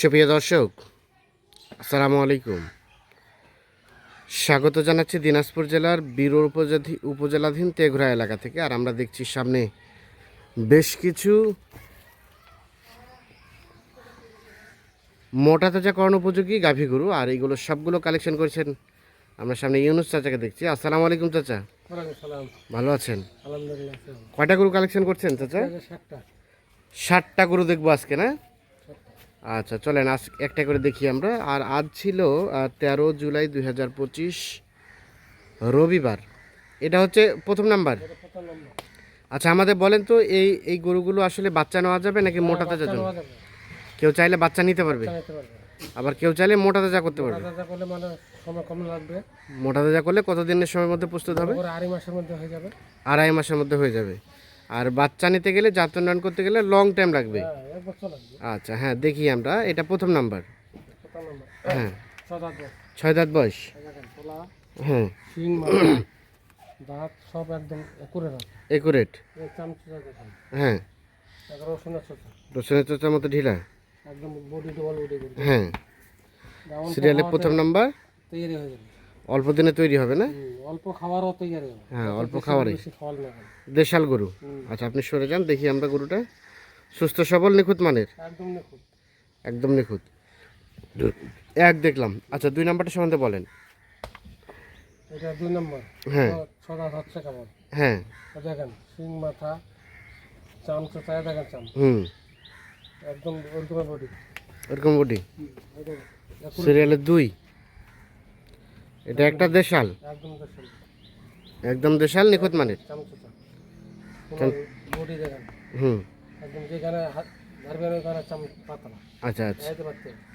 সুপ্রিয় দর্শক আসসালামু আলাইকুম। স্বাগত জানাচ্ছি দিনাজপুর জেলার বীরুর উপজাতি উপজেলাধীন তেঘরা এলাকা থেকে আর আমরা দেখছি সামনে বেশ কিছু মোটা তাজাকরণ উপযোগী গাভী গরু আর এইগুলো সবগুলো কালেকশন করেছেন আমরা সামনে ইউনুস চাচাকে দেখছি। আসসালামু আলাইকুম চাচা। ভালো আছেন? কয়টা গরু কালেকশন করছেন চাচা? ষাটটা গরু দেখব আজকে না? আচ্ছা চলেন আজ একটা করে দেখি আমরা। আর আজ ছিল তেরো জুলাই দুই হাজার পঁচিশ রবিবার। এটা হচ্ছে প্রথম নাম্বার? আচ্ছা আমাদের বলেন তো এই এই গরুগুলো আসলে বাচ্চা নেওয়া যাবে নাকি মোটা তাজা যাবে, কেউ চাইলে বাচ্চা নিতে পারবে। আবার কেউ চাইলে মোটা তাজা করতে পারবে। মানে মোটা তাজা করলে কতদিনের সময়ের মধ্যে প্রস্তুত হবে? ওপরে আড়াই মাসের মধ্যে হয়ে যাবে। আড়াই মাসের মধ্যে হয়ে যাবে। আর বাচ্চা নিতে গেলে জাত রান করতে গেলে লং টাইম লাগবে। হ্যাঁ লাগবে। আচ্ছা হ্যাঁ দেখি আমরা। এটা প্রথম নাম্বার হ্যাঁ। ছয় দাঁত বয়স। হ্যাঁ। দাঁত সব একদম একুরেট হ্যাঁ। রসুনের চোচার মতো ঢিলা। একদম বডি হ্যাঁ। সিরিয়ালের প্রথম নাম্বার তৈরি হয়ে যাবে। অল্প দিনে তৈরি হবে না? অল্প খাবারও তৈরি হবে। হ্যাঁ অল্প না দেশাল গরু। আচ্ছা আপনি সরে যান দেখি আমরা গরুটা। সুস্থ সবল নিখুঁত মানের? একদম নিখুঁত। একদম নিখুঁত। এক দেখলাম। আচ্ছা দুই নাম্বারটা সম্বন্ধে বলেন। এটা দুই নম্বর। হ্যাঁ। ছদা হচ্ছে কেমন হ্যাঁ। দেখেন শিং মাথা চাম চোচায় দেখেন চাম। হুম। একদম ওরকম বডি। ওরকম বডি। সিরিয়ালের দুই। এটা একটা দেশাল। একদম দেশাল। নিখুঁত মানের? হুম। আচ্ছা আচ্ছা।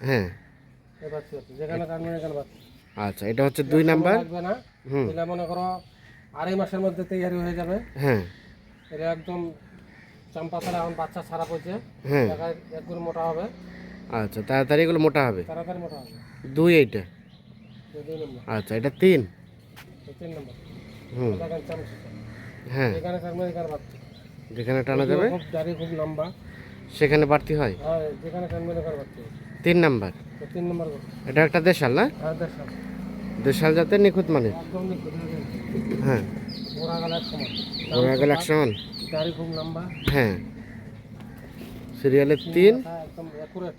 হ্যাঁ। আচ্ছা এটা হচ্ছে দুই নাম্বার? হুম। এটা মনে করো আড়াই মাসের মধ্যে তৈরি হয়ে যাবে। হ্যাঁ। এটা একদম চাম এখন বাচ্চা ছাড়া পড়ছে। হ্যাঁ। দেখায় এক গুণ মোটা হবে। আচ্ছা তাড়াতাড়ি এগুলো মোটা হবে। তাড়াতাড়ি মোটা হবে। দুই এইটা। আচ্ছা এটা তিন? তিন নম্বর। হুম। হ্যাঁ। যেখানে টানা যাবে? খুব লম্বা। সেখানে বাড়তি হয়? হ্যাঁ তিন নাম্বার? এটা একটা দেশাল না? হ্যাঁ দেশাল। জাতের নিখুঁত মানে? হ্যাঁ ঘোড়া গেলে এক সমান। মান হ্যাঁ। সিরিয়ালের তিন? হ্যাঁ একদম অ্যাকুরেট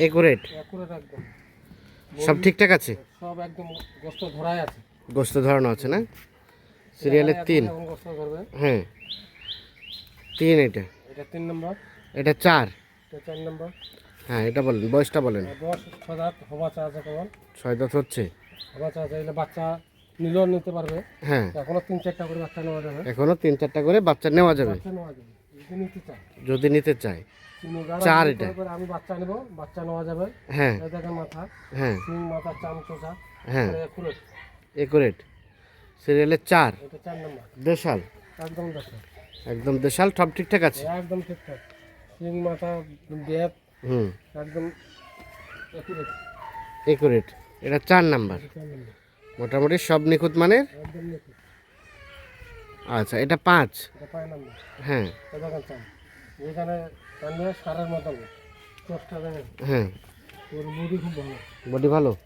একুরেট একদম। সব ঠিকঠাক আছে? সব একদম গোস্ত ধরাই আছে। গোস্ত ধরানো আছে না? সিরিয়ালের তিন। গোস্ত ধরবে। হ্যাঁ। তিন এটা। এটা তিন নম্বর। এটা চার। এটা চার নম্বর। হ্যাঁ এটা বলেন বয়সটা বলেন। আর দশ ছদাত হবা চা আছে কেমন? ছয় দাঁত হচ্ছে? হবা চা আছে এগুলো বাচ্চা নিলেও নিতে পারবে। হ্যাঁ। এখনও তিন চারটা করে বাচ্চা নেওয়া যাবে। এখনও তিন চারটা করে বাচ্চা নেওয়া যাবে। নেওয়া যাবে যদি নিতে চায়। যদি নিতে চায়। চার এটা। আমি বাচ্চা নেব বাচ্চা নেওয়া যাবে। হ্যাঁ। দেখেন মাথা। হ্যাঁ। সিং মাথা চাম চোষা হ্যাঁ। একুরেট। একুরেট। সিরিয়ালের চার। এটা চার নম্বর। দেশাল। একদম দেখো একদম দেশাল সব ঠিকঠাক আছে? একদম ঠিকঠাক। সিং মাথা বেত হুম। একদম একুরেট। একুরেট। এটা চার নাম্বার। মোটামুটি সব নিখুঁত মানের? আচ্ছা এটা পাঁচ। নম্বর। হ্যাঁ। সারের হ্যাঁ। ওর বুদ্ধি খুব ভালো। বডি ভালো?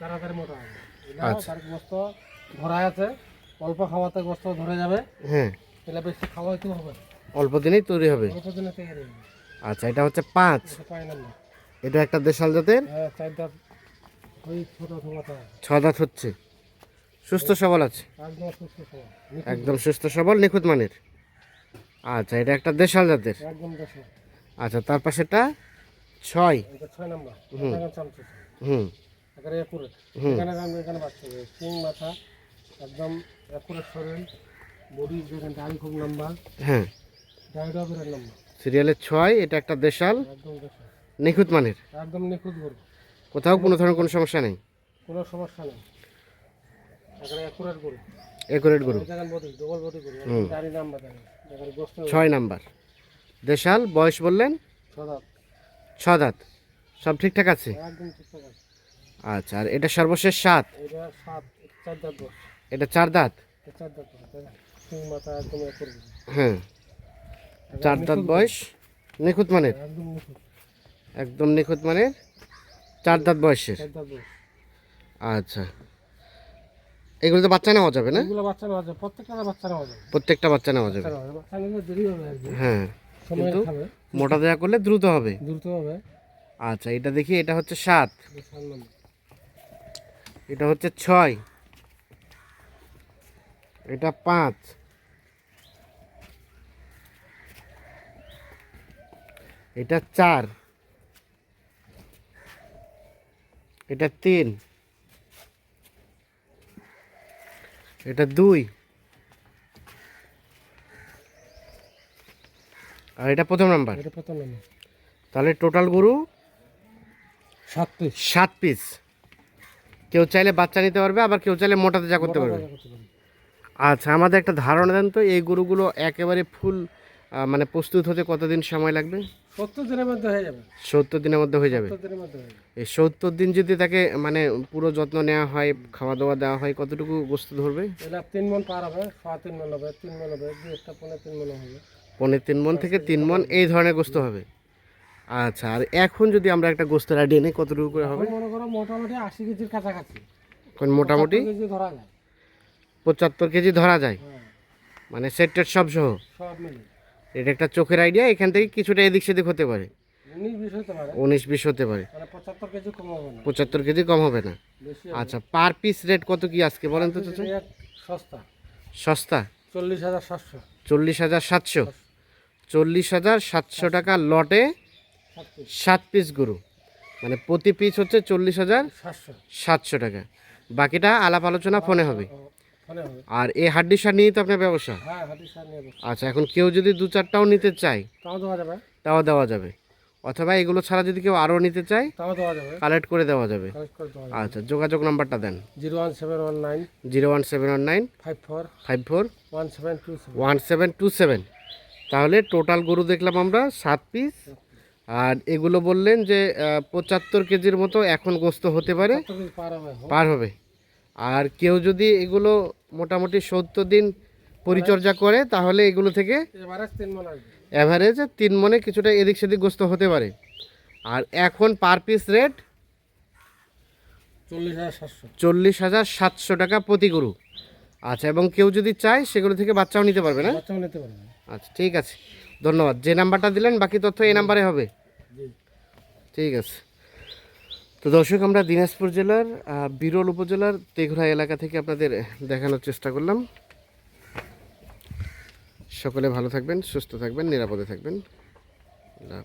তাড়াতাড়ি মোটা হবে। আচ্ছা। গোস্ত আছে। অল্প খাওয়াতে গোস্ত ধরে যাবে। হ্যাঁ। তাহলে বেশি খাওয়াইতেও হবে। অল্প দিনেই তৈরি হবে? অল্প দিনে তৈরি হবে। আচ্ছা এটা হচ্ছে পাঁচ। এটা একটা দেশাল জাতের? হ্যাঁ চারটা ওই ছোট ছোট ছ দাঁত হচ্ছে। সুস্থ সবল আছে? একদম সুস্থ সবল নিখুঁত মানের। আচ্ছা এটা একটা দেশাল জাতের? একদম দেশে আচ্ছা তার পাশেটা ছয়? এটা ছয় নম্বর। হুম। হুম। এখানে একুরেট। হুম। এখানে এখানে বাচ্চা হবে সিং মাথা একদম একুরেট শরীর বডি যেখানে খুব লম্বা। হ্যাঁ। দাড়িটাও বিরাট লম্বা সিরিয়ালের ছয় এটা একটা দেশাল? একদম নিখুঁত মানের? একদম নিখুঁত গরু। কোথাও কোনো ধরনের কোনো সমস্যা নেই? কোনো সমস্যা নেই। এখানে একুরেট গরু। একুরেট গরু। বডি ডবল বডি গরু। গোস্ত ছয় নাম্বার। দেশাল বয়স বললেন? ছ দাঁত সব ঠিকঠাক আছে? আচ্ছা আর এটা সর্বশেষ সাত? এটা চার দাঁত হ্যাঁ। চার দাঁত বয়স? নিখুঁত মানের? একদম নিখুঁত। মানের? মানে চার দাঁত বয়সের। আচ্ছা। এগুলো তো বাচ্চা নেওয়া যাবে না? এগুলো বাচ্চা নেওয়া যায় প্রত্যেকটা বাচ্চা নেওয়া যাবে। প্রত্যেকটা বাচ্চা নেওয়া যাবে। হ্যাঁ কিন্তু মোটা দেওয়া করলে দ্রুত হবে। দ্রুত হবে। আচ্ছা এটা দেখি এটা হচ্ছে সাত। এটা হচ্ছে ছয়। এটা পাঁচ। এটা চার। এটা তিন। এটা দুই। আর এটা প্রথম নাম্বার। এটা প্রথম নম্বর। তাহলে টোটাল গরু সাত পিস। সাত পিস। কেউ চাইলে বাচ্চা নিতে পারবে আবার কেউ চাইলে মোটাতে যা করতে পারবে। আচ্ছা আমাদের একটা ধারণা দেন তো এই গরুগুলো একেবারে ফুল মানে প্রস্তুত হতে কতদিন সময় লাগবে? সত্তর দিনের মধ্যে হয়ে যাবে। সত্তর দিনের মধ্যে হয়ে যাবে? দিনের মধ্যে এই সত্তর দিন যদি তাকে মানে পুরো যত্ন নেওয়া হয় খাওয়া দাওয়া দেওয়া হয় কতটুকু গোস্ত ধরবে? এটা তিন মন পার হবে সোয়া তিন মন হবে তিন মন হবে দু একটা পনেরো তিন মন হবে। পনেরো তিন মন থেকে তিন মন এই ধরনের গোস্ত হবে। আচ্ছা আর এখন যদি আমরা একটা গোস্তের আইডিয়া নিই কতটুকু করে হবে? মনে করো মোটামুটি আশি কেজির কাছাকাছি। মোটামুটি পঁচাত্তর কেজি ধরা যায়। পঁচাত্তর কেজি ধরা যায়? হ্যাঁ। মানে সেট টেট সব সহ? সব মিলে এটা একটা চোখের আইডিয়া এখান থেকে কিছুটা এদিক সেদিক হতে পারে। উনিশ বিশ হতে পারে। মানে পঁচাত্তর কেজি কম হবে না। আচ্ছা পার পিস রেট কত কি আজকে বলেন তো সস্তা। সস্তা? চল্লিশ হাজার সাতশো। চল্লিশ হাজার সাতশো। চল্লিশ হাজার সাতশো টাকা লটে সাত পিস গরু। মানে প্রতি পিস হচ্ছে চল্লিশ হাজার সাতশো। টাকা। বাকিটা আলাপ আলোচনা ফোনে হবে। আর এই হাড্ডি সার নিয়েই তো আপনার ব্যবসা? হ্যাঁ হাতি সার নিয়ে বসে আচ্ছা এখন কেউ যদি দু চারটাও নিতে চায় তাও দেওয়া যাবে। তাও দেওয়া যাবে। অথবা এগুলো ছাড়া যদি কেউ আরও নিতে চায় তাও দেওয়া যাবে। কালেক্ট করে দেওয়া যাবে। আচ্ছা যোগাযোগ নাম্বারটা দেন। Zero one seven one nine zero one seven one nine five four five four one seven two one seven two seven. তাহলে টোটাল গরু দেখলাম আমরা সাত পিস। আর এগুলো বললেন যে পঁচাত্তর কেজির মতো এখন গোস্ত হতে পারে। পার হবে। আর কেউ যদি এগুলো মোটামুটি সত্তর দিন পরিচর্যা করে তাহলে এগুলো থেকে অ্যাভারেজে তিন মনে কিছুটা এদিক সেদিক গ্রস্ত হতে পারে। আর এখন পার পিস রেট চল্লিশ হাজার সাতশো। চল্লিশ হাজার সাতশো টাকা প্রতি গরু। আচ্ছা এবং কেউ যদি চায় সেগুলো থেকে বাচ্চাও নিতে পারবে না? আচ্ছা ঠিক আছে। ধন্যবাদ। যে নাম্বারটা দিলেন বাকি তথ্য এই নাম্বারে হবে। ঠিক আছে। তো দর্শক, আমরা দিনাজপুর জেলার বিরল উপজেলার তেঘরা এলাকা থেকে আপনাদের দেখানোর চেষ্টা করলাম। সকলে ভালো থাকবেন, সুস্থ থাকবেন, নিরাপদে থাকবেন। আল্লাহ